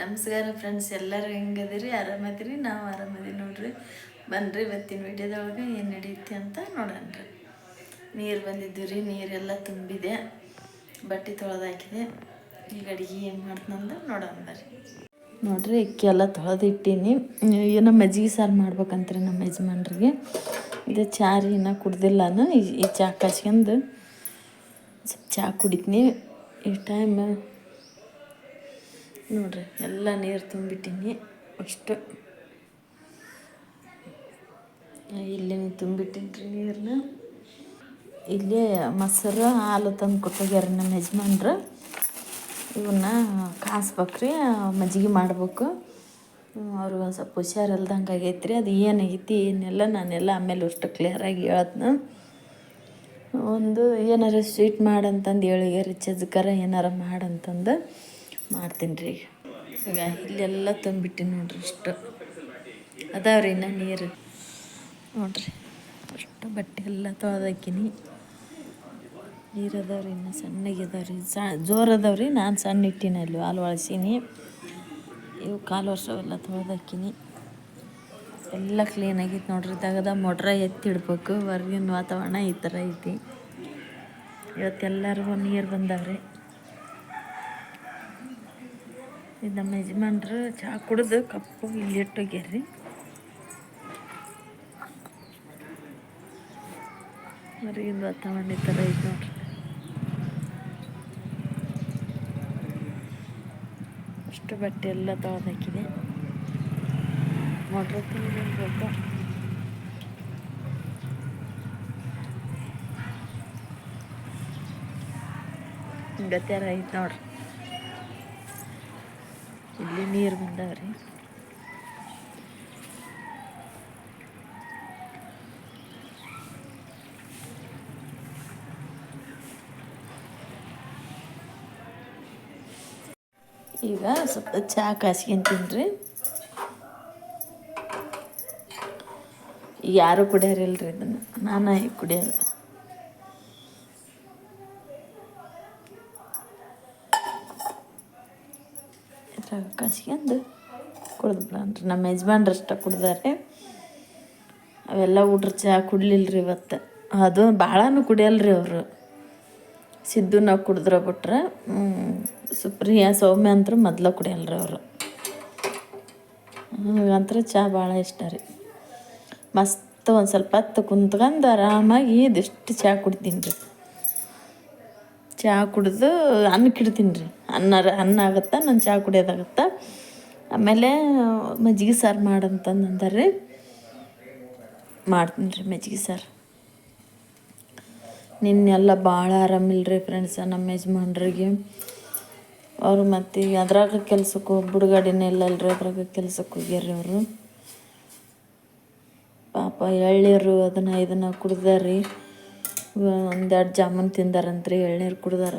ನಮಸ್ಕಾರ ಫ್ರೆಂಡ್ಸ್ ಎಲ್ಲರೂ ಹೆಂಗದಿರಿ ಆರಾಮದಿರಿ ನಾವು ಆರಾಮದಿ ನೋಡ್ರಿ. ಬನ್ರಿ ಇವತ್ತಿನ ವಿಡಿಯೋದೊಳಗೆ ಏನು ನಡೆಯುತ್ತೆ ಅಂತ ನೋಡೋಣ್ರಿ ನೀರು ಬಂದಿದ್ದು ರೀ, ನೀರೆಲ್ಲ ತುಂಬಿದೆ. ಬಟ್ಟೆ ತೊಳೆದಾಕಿದೆ ಈಗ ಅಡುಗೆ ಏನು ಮಾಡ್ತಂದು ನೋಡೋಣ ಬರ್ರಿ. ನೋಡ್ರಿ, ಅಕ್ಕಿ ಎಲ್ಲ ತೊಳೆದಿಟ್ಟೀನಿ ಏನೋ ಮಜ್ಜಿಗೆ ಸಾರು ಮಾಡ್ಬೇಕಂತ್ರಿ ನಮ್ಮ ಯಜಮಾನ್ರಿಗೆ. ಇದು ಚಾರಿ ಇನ್ನೂ ಕುಡ್ದಿಲ್ಲ ಈ ಚಾ ಕಾಸ್ಕೊಂಡು ಸ್ವಲ್ಪ ಚಹಾ ಕುಡಿತೀನಿ. ಈ ಟೈಮ್ ನೋಡ್ರಿ, ಎಲ್ಲ ನೀರು ತುಂಬಿಟ್ಟೀನಿ, ಅಷ್ಟು. ಇಲ್ಲೇ ತುಂಬಿಟ್ಟಿನಿ ರೀ ನೀರನ್ನ ಇಲ್ಲೇ ಮೊಸರು, ಹಾಲು ತಂದು ಕೊಟ್ಟೋಗ್ಯಾರ ನಮ್ಮ ಯಜಮಾನ್ರು. ಇವನ್ನ ಕಾಸ್ಬೇಕ್ರಿ, ಮಜ್ಜಿಗೆ ಮಾಡ್ಬೇಕು. ಅವ್ರು ಒಂದು ಸ್ವಲ್ಪ ಹುಷಾರಿಲ್ದಂಗೆ ರೀ ಅದು ಏನಾಗೈತಿ ಏನೆಲ್ಲ ನಾನೆಲ್ಲ ಆಮೇಲೆ ಅಷ್ಟು ಕ್ಲಿಯರಾಗಿ ಹೇಳತ್ನ. ಒಂದು ಏನಾರ ಸ್ವೀಟ್ ಮಾಡಂತಂದು ಹೇಳಿಗ್ಯಾರ ಚಜ್ಕರ ಏನಾರ ಮಾಡಂತಂದು ಮಾಡ್ತೀನಿ ರೀ ಇಲ್ಲೆಲ್ಲ ತಂಬಿಟ್ಟಿನಿ ನೋಡ್ರಿ ಇಷ್ಟು. ಅದಾವ್ರಿ ಇನ್ನು ನೀರು. ನೋಡ್ರಿ, ಅಷ್ಟು ಬಟ್ಟೆ ಎಲ್ಲ ತೊಳೆದಾಕಿನಿ. ನೀರು ಅದಾವ್ರಿ ಇನ್ನು ಸಣ್ಣಗೆ ಅದಾವ್ರಿ ಸಾ ಜೋರು ಅದಾವ್ರಿ ನಾನು ಸಣ್ಣ ಇಟ್ಟಿನಿ ಅಲ್ಲಿ ಹಾಲು ಒಳಸೀನಿ. ಇವು ಕಾಲು ವರ್ಷವೆಲ್ಲ ತೊಳೆದಾಕಿನಿ. ಎಲ್ಲ ಕ್ಲೀನ್ ಆಗೈತೆ ನೋಡ್ರಿ. ತಗದ ಮೊಟ್ರ ಎತ್ತಿಡ್ಬೇಕು. ಹೊರ್ಗಿನ ವಾತಾವರಣ ಈ ಥರ ಐತಿ. ಇವತ್ತೆಲ್ಲರಿಗೂ ನೀರು ಬಂದಾವ್ರಿ. ಇದು ನಮ್ಮ ಯಜಮಾನ್ರು ಚಹಾ ಕುಡಿದು ಕಪ್ಪು ಇಲ್ಲಿ ಇಟ್ಟೋಗ್ಯಾರ್ರಿ. ಹೊರಗಿನ ವಾತಾವರಣ ಈ ಥರ ಐತೆ ನೋಡ್ರಿ. ಅಷ್ಟು ಬಟ್ಟೆ ಎಲ್ಲ ತಗೊಂಡಾಕಿದೆ ಮೋಟ್ರ್ ತುಂಬ ಗತ್ಯಾರ ಐತೆ ನೋಡ್ರಿ. ಇಲ್ಲಿ ನೀರು ಬಂದಾವ್ರಿ ಈಗ ಸ್ವಲ್ಪ ಚಹಾ ಕಾಸ್ಕೊಂತೀನಿ ರೀ ಯಾರು ಕುಡಿಯೋರಿಲ್ರಿ ಇದನ್ನು? ನಾನು ಕುಡಿಯೋದು ಇದ್ರಾಗ ಕಸ್ಕೊಂಡು ಕುಡ್ದು ನಮ್ಮ ಯಜಮಾನ್ರು ಅಷ್ಟ ಕುಡ್ದಾರೆ. ಅವೆಲ್ಲ ಊಟ್ರ ಚಹಾ ಕುಡ್ಲಿಲ್ರಿ ಇವತ್ತು. ಅದು ಭಾಳನೂ ಕುಡಿಯಲ್ರಿ ಅವರು. ಸಿದ್ದು ನಾವು ಕುಡಿದ್ರೆ ಬಿಟ್ರೆ ಸುಪ್ರಿಯಾ, ಸೌಮ್ಯ ಅಂತೂ ಮೊದ್ಲು ಕುಡಿಯಲ್ರಿ ಅವರು. ಅಂತೂ ಚಹಾ ಭಾಳ ಇಷ್ಟ ರೀ. ಮಸ್ತ್ ಒಂದು ಸ್ವಲ್ಪ ಹತ್ತು ಕುಂತ್ಕೊಂಡು ಆರಾಮಾಗಿ ಇದಿಷ್ಟು ಚಹಾ ಕುಡ್ತೀನಿ ರೀ. ಚಹಾ ಕುಡಿದು ಅನ್ನಕ್ಕೆ ಇಡ್ತೀನಿ ರೀ. ಅನ್ನ ಅನ್ನ ಆಗುತ್ತಾ, ನಾನು ಚಹಾ ಕುಡಿಯೋದಾಗತ್ತಾ? ಆಮೇಲೆ ಮಜ್ಜಿಗೆ ಸಾರು ಮಾಡಂತಂದು ರೀ ಮಾಡ್ತೀನಿ ರೀ ಮಜ್ಜಿಗೆ ಸಾರು. ನಿನ್ನೆಲ್ಲ ಭಾಳ ಆರಾಮಿಲ್ಲ ರೀ ಫ್ರೆಂಡ್ಸ ನಮ್ಮ ಯಜಮಾನ್ರಿಗೆ. ಅವರು ಮತ್ತು ಅದ್ರಾಗ ಕೆಲ್ಸಕ್ಕೆ ಹೋಗಿ, ಬಿಡುಗಡೆನೇ ಇಲ್ಲಲ್ರಿ ಅದ್ರಾಗ ಕೆಲ್ಸಕ್ಕೆ ಹೋಗ್ಯಾರ ಅವರು. ಪಾಪ ಎಳ್ನೀರು ಅದನ್ನ ಇದನ್ನು ಕುಡ್ದಾರ್ರಿ. ಒಂದೆರಡು ಜಾಮೂನ್ ತಿಂದಾರಂತ್ರಿ ಎಳ್ನೀರು ಕುಡ್ದಾರ.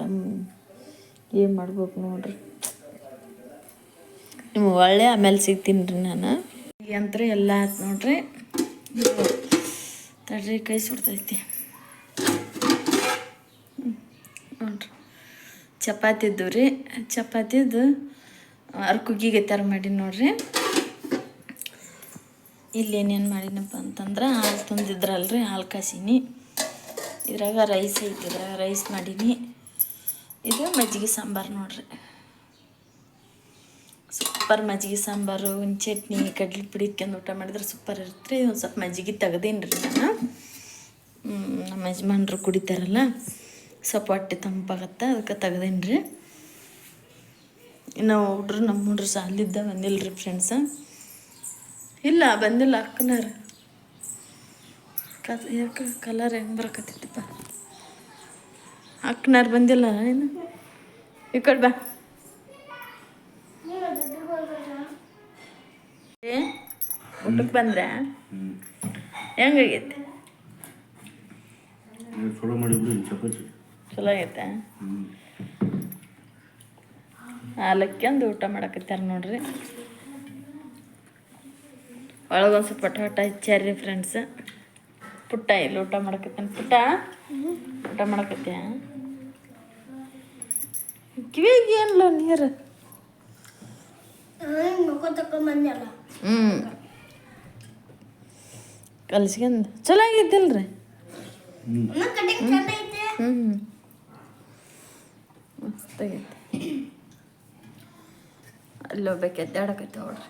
ಏನು ಮಾಡ್ಬೇಕು ನೋಡ್ರಿ. ನಿಮ್ಮ ಒಳ್ಳೆ ಆಮೇಲೆ ಸಿಗ್ತೀನಿ ರೀ ನಾನು. ಅಂತ ಎಲ್ಲ ಆಯ್ತು ನೋಡ್ರಿ. ತಡ್ರಿ ಕೈ ಸುಡ್ತೈತಿ. ನೋಡ್ರಿ. ಚಪಾತಿ ಇದ್ದು ರೀ. ಚಪಾತಿದು ಅರ್ಕುಗಿಗೆ ಥರ ಮಾಡಿ ನೋಡ್ರಿ. ಇಲ್ಲಿ ಏನೇನು ಮಾಡಿನಪ್ಪ ಅಂತಂದ್ರೆ ಹಾಲು ತಂದಿದ್ರಲ್ರಿ ಹಾಲು ಕಾಸಿನಿ. ಇದ್ರಾಗ ರೈಸ್ ಐತಿ ಇದ್ರಾಗ ರೈಸ್ ಮಾಡೀನಿ. ಇದು ಮಜ್ಜಿಗೆ ಸಾಂಬಾರು ನೋಡ್ರಿ. ಸೂಪರ್ ಮಜ್ಜಿಗೆ ಸಾಂಬಾರು ಒಂದು ಚಟ್ನಿ, ಕಡ್ಲಿ ಪುಡಿ ಇಟ್ಕೊಂಡು ಊಟ ಮಾಡಿದ್ರೆ ಸೂಪರ್ ಇರುತ್ತೆ. ಒಂದು ಸ್ವಲ್ಪ ಮಜ್ಜಿಗೆ ತೆಗ್ದೇನಿ ರೀ ನಾನು ನಮ್ಮ ಯಜಮಾನ್ರು ಕುಡಿತಾರಲ್ಲ, ಸ್ವಲ್ಪ ಹೊಟ್ಟೆ ತಂಪಾಗತ್ತೆ, ಅದಕ್ಕೆ ತೆಗ್ದೇನಿ ರೀ ಇನ್ನು ಹುಡ್ರು, ನಮ್ಮ ಹುಡ್ರು ಸಾಲಿದ್ದ ಬಂದಿಲ್ಲ ರೀ ಫ್ರೆಂಡ್ಸ ಇಲ್ಲ, ಬಂದಿಲ್ಲ ಅಕ್ಕನಾರ ಯಾಕೆ ಕಲರ್ ಹೆಂಗೆ ಬರಕತ್ತೈತಿಪ್ಪ? ಅಕ್ಕನಾರು ಬಂದಿಲ್ಲ ಏನು ಈ ಕಡೆ ಬಾ. ಏ ಊಟಕ್ಕೆ ಬಂದ್ರೆ? ಹೆಂಗಾಗೈತೆ ಚಲೋ ಆಗೈತೆ? ಆಗೈತೆ ಹಾಲಕ್ಕೆಂದು ಊಟ ಮಾಡಕತ್ತಾರ ನೋಡ್ರಿ. ಒಳಗೊಂದು ಸ್ವಲ್ಪ ಪಟಾಟ ಹಚ್ಚಾರ್ರಿ ಫ್ರೆಂಡ್ಸ್ ಪುಟ್ಟ ಇಲ್ಲಿ ಊಟ ಮಾಡಕತ್ತಾನ. ಪುಟ್ಟ ಊಟ ಮಾಡಕತ್ಯ ಕಿವಿಗೆ ಏನಿಲ್ಲ ನೀರು ಹ್ಞೂ ಕಲ್ಸ್ಕೊಂಡ್ ಚಲೋ ಆಗೈತಿಲ್ರಿ ಹ್ಞೂ ಮಸ್ತಾಗೈತಿ. ಅಲ್ಲಿ ಹೋಗ್ಬೇಕು ಎದ್ದಾಡಕೈತೆ ನೋಡ್ರಿ.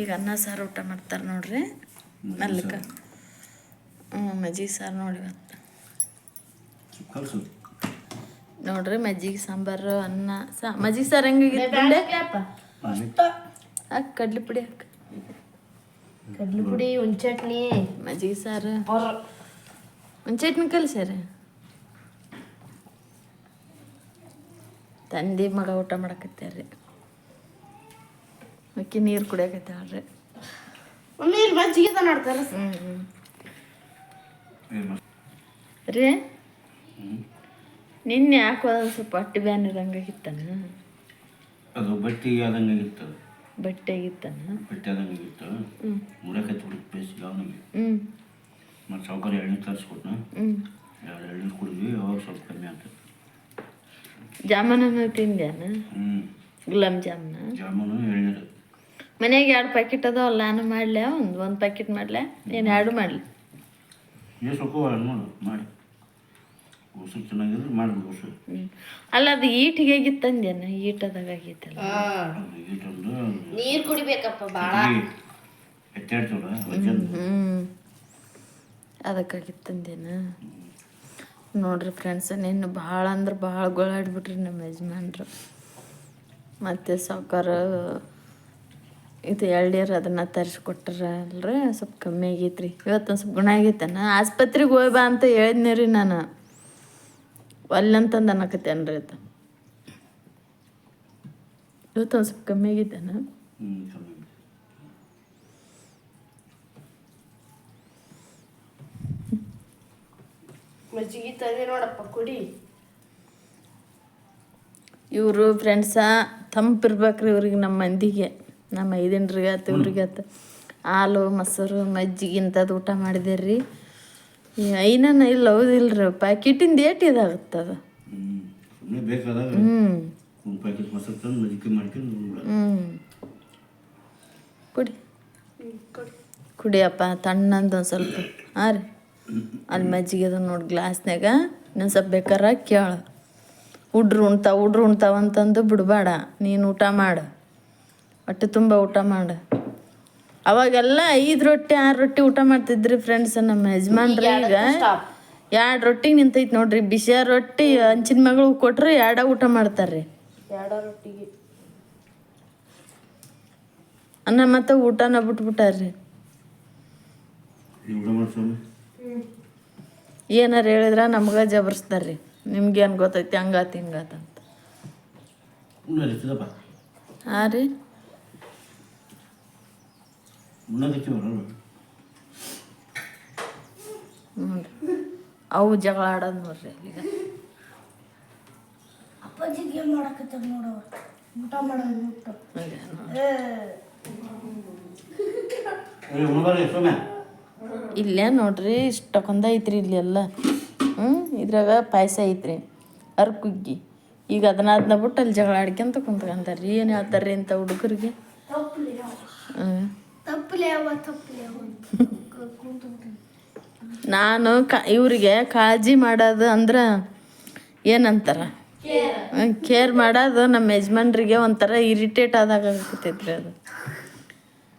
ಈಗ ಅನ್ನ ಸಾರು ಊಟ ಮಾಡ್ತಾರೆ ನೋಡ್ರಿ. ಮಲ್ಲಿಕ. ಹ್ಞೂ ಮಜ್ಜಿಗೆ ಸಾರು ನೋಡಿ ನೋಡ್ರಿ ಮಜ್ಜಿಗೆ ಸಾಂಬಾರು ಅನ್ನ ಸಾ ಮಜ್ಜಿಗೆ ಸಾರು ಹೆಂಗಾಗಿತ್ತು ಹಾಕಿ ಕಡ್ಲಿ ಪುಡಿ ಹಾಕಿ. ಕಡ್ಲಿ ಪುಡಿ ಚಟ್ನಿ. ಮಜ್ಜಿಗೆ ಸಾರು. ಒಂದು ಚಟ್ನಿ ಕಲಿಸ್ಯಾರ? ತಂದೆ ಮಗ ಊಟ ಮಾಡಕತ್ಯಾರ್ರಿ ಅಕ್ಕಿ ನೀರು ಕುಡಿಯಕತ್ತಾಳ್ರಿ ನೀರು ಮಜ್ಜಿಗೆ ನೋಡ್ತಾರ ಹ್ಞೂ ಹ್ಞೂ ಏ ರೀ? ನಿನ್ನೆ ಯಾಕೋ ಸ್ವಲ್ಪ ಅಟ್ಟಿ ಬ್ಯಾನ್ ಇದ್ದಂಗಾಗಿತ್ತಾನ ಅದು ಬಟ್ಟೆ ಆದಂಗಾಗಿತ್ತು ಬಟ್ಟೆ ಆಗಿತ್ತಾನ? ಬಟ್ಟೆ ಆದಂಗಾಗಿತ್ತು ಹ್ಞೂ ಮುಡಕತ್ತಿ ಬಿಟ್ಟು ಬೇಸಿಗೆ ಅವನಿಗೆ ಹ್ಞೂ ಮತ್ತು ಸಾವುಕಾರ ಎಣ್ಣೆ ತರಿಸ್ಕೊಟ್ನ. ಹ್ಞೂ ಎರಡು ಎಣ್ಣೆ ಕುಡಿದ್ವಿ ಅವಾಗ ಸ್ವಲ್ಪ ಕಮ್ಮಿ ಆಗ್ತದೆ ಜಾಮೂನನ್ನು ತಿಂದ್ಯಾನ? ಹ್ಞೂ ಗುಲಾಬ್ ಜಾಮೂನ? ಜಾಮೂನು ಮನ್ಯಾಗ ಎರಡು ಪ್ಯಾಕೆಟ್ ಅದಾವಲ್ಲ ನಾನು ಮಾಡ್ಲೆ ಒಂದು ಒಂದು ಪ್ಯಾಕೆಟ್ ಮಾಡ್ಲೆ. ಏನು ಎರಡು ಮಾಡಲಿ? ಮಾಡಿ. ಅಲ್ಲ ಅದು ಈಟಿಗೆ ಆಗಿತ್ತಂದೇನ ಈಟದಾಗ ಆಗೈತಲ್ಲ. ನೀರು ಕುಡಿಬೇಕಪ್ಪ ಹ್ಞೂ ಅದಕ್ಕಾಗಿತ್ತಂದೇನ ನೋಡ್ರಿ ಫ್ರೆಂಡ್ಸ್ ನಿನ್ನ ಭಾಳ ಅಂದ್ರೆ ಭಾಳ ಗೋಳಾಡ್ಬಿಟ್ರಿ ನಮ್ಮ ಯಜಮಾನ್ರು. ಮತ್ತು ಸಾವ್ಕಾರ ಇದು ಎಳ್ನೀರು ಅದನ್ನು ತರಿಸ್ಕೊಟ್ರ ಅಲ್ರಿ? ಸ್ವಲ್ಪ ಕಮ್ಮಿ ಆಗೈತ್ರಿ. ಇವತ್ತೊಂದು ಸ್ವಲ್ಪ ಗುಣ ಆಗೈತನ ಆಸ್ಪತ್ರೆಗೆ ಹೋಗಿ ಬಾ ಅಂತ ಹೇಳಿದ್ನಿ ರೀ ನಾನು. ಒಲ್ಲಂತಂದು ಅನ್ನಕತ್ತೇನ್ರಿ ಇವತ್ತು ಇವತ್ತೊಂದು ಸ್ವಲ್ಪ ಕಮ್ಮಿ ಆಗೈತೇನ ಮಜ್ಜಿಗೆ ತಂದಿ ನೋಡಪ್ಪ ಕುಡಿ. ಇವರು ಫ್ರೆಂಡ್ಸ ತಂಪಿರ್ಬೇಕ್ರಿ ಇವ್ರಿಗೆ ನಮ್ಮ ಮಂದಿಗೆ. ನಮ್ಮ ಐದನ್ರಿಗೆ ಆತು ಇವ್ರಿಗೆ ಆತು. ಹಾಲು ಮೊಸರು ಮಜ್ಜಿಗೆ ಇಂಥದ್ದು ಊಟ ರೀ ಐನನ ಇಲ್ಲ ಹೌದಿಲ್ರಿ ಪ್ಯಾಕೆಟಿಂದ ಏಟ್ ಇದಾಗುತ್ತದ ಹ್ಞೂ ಹ್ಞೂ ಕುಡಿ. ಕುಡಿಯಪ್ಪ ತಣ್ಣಂದು ಒಂದು ಸ್ವಲ್ಪ. ಹಾಂ ರೀ. ಅಲ್ಲಿ ಮಜ್ಜಿಗೆ ಅದ ನೋಡಿ ಗ್ಲಾಸ್ನಾಗ ಇನ್ನೊಂದು ಸ್ವಲ್ಪ ಬೇಕಾರ ಕೇಳು. ಹುಡ್ರು ಉಣ್ತಾವ ಹುಡ್ರು ಉಣ್ತಾವಂತಂದು ಬಿಡಬೇಡ. ನೀನು ಊಟ ಮಾಡು. ಹೊಟ್ಟೆ ತುಂಬ ಊಟ ಮಾಡು. ಅವಾಗೆಲ್ಲ ಐದು ರೊಟ್ಟಿ ಆರು ರೊಟ್ಟಿ ಊಟ ಮಾಡ್ತಿದ್ರಿ ಫ್ರೆಂಡ್ಸ್ ನಮ್ಮ ಯಜಮಾನ್ರಿ ಈಗ ಎರಡು ರೊಟ್ಟಿ ನಿಂತೈತಿ ನೋಡ್ರಿ. ಬಿಸಿಯ ರೊಟ್ಟಿ ಹಂಚಿನ ಮಗಳು ಕೊಟ್ರೆ ಎರಡ ಊಟ ಮಾಡ್ತಾರ್ರಿ. ಎರಡ ರೊಟ್ಟಿಗೆ. ಅನ್ನ ಮತ್ತೆ ಊಟನ ಬಿಟ್ಬಿಟ್ಟಾರ್ರಿ. ಏನಾರ ಊಟ ನಮ್ಗ ಏನಾರು ಹೇಳಿದ್ರೆ ನಮ್ಗೆ ಜಬರ್ಸ್ತಾರ್ರಿ. ನಿಮ್ಗೇನು ಗೊತ್ತೈತಿ ಹಂಗಾತ ಹಿಂಗಾತ ಹಾಂ ರೀ. ಉಣ್ಣದಕ್ಕೆ ಬರಲ್ಲ. ಅವು ಜಗಳ ಆಡೋದ್ ನೋಡ್ರಿ ಈಗ. ಅಪ್ಪಾಜಿಗೆ ಮಾಡಕತ್ತಾರ ನೋಡವ ಊಟ ಮಾಡೋದು ಊಟ ಇಲ್ಲೇ ನೋಡ್ರಿ ಇಷ್ಟಕ್ಕೊಂದ ಐತ್ರಿ ಇಲ್ಲಿ ಎಲ್ಲ. ಹ್ಞೂ ಇದ್ರಾಗ ಪಾಯಸ ಐತ್ರಿ ಅರ್ಕುಗ್ಗಿ. ಈಗ ಅದನ್ನ ಅದನ್ನ ಬಿಟ್ಟು ಅಲ್ಲಿ ಜಗಳ ಆಡ್ಕೊಂತ ಕುಂತ್ಕೊಂತಾರ್ರಿ. ಏನು ಹೇಳ್ತಾರ್ರಿ ಇಂಥ ಹುಡುಗರಿಗೆ? ತಪ್ಪಲಿ ಹ್ಞೂ ನಾನು ಕ ಇವ್ರಿಗೆ ಕಾಳಜಿ ಮಾಡೋದು ಅಂದ್ರೆ ಏನಂತಾರ? ಕೇರ್. ಮಾಡೋದು ನಮ್ಮ ಯಜಮಾನ್ರಿಗೆ ಒಂಥರ ಇರಿಟೇಟ್ ಆದಾಗ ಆಗ್ತೈತ್ರಿ ಅದು.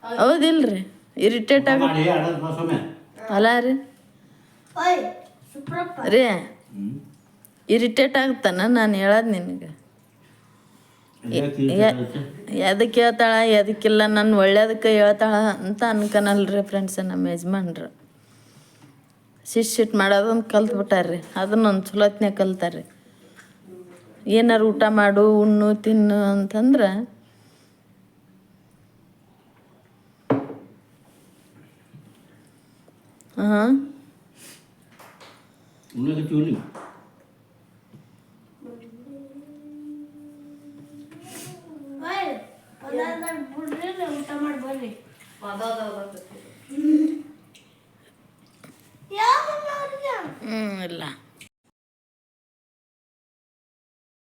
ಹೌದಿಲ್ರಿ? ಇರಿಟೇಟ್ ಆಗ ಅಲ್ಲ ರೀ. ರೀ. ಇರಿಟೇಟ್ ಆಗ್ತಾನ ನಾನು ಹೇಳೋದು ನಿನಗೆ. ಎದಕ್ಕೆ ಹೇಳ್ತಾಳ, ಎದಕ್ಕಿಲ್ಲ, ನಾನು ಒಳ್ಳೇದಕ್ಕೆ ಹೇಳ್ತಾಳ ಅಂತ ಅನ್ಕನಲ್ರಿ ಫ್ರೆಂಡ್ಸ್ ನಮ್ಮ ಯಜಮಾನ್ರು. ಶಿಟ್ ಶಿಟ್ ಮಾಡೋದೊಂದು ಕಲ್ತ್ಬಿಟ್ಟಾರ್ರಿ ಅದನ್ನೊಂದು ಚಲೋತ್ನೆ ಕಲ್ತಾರ್ರಿ. ಏನಾರು ಊಟ ಮಾಡು, ಉಣ್ಣು, ತಿನ್ನು ಅಂತಂದ್ರೆ ಹಾಂ?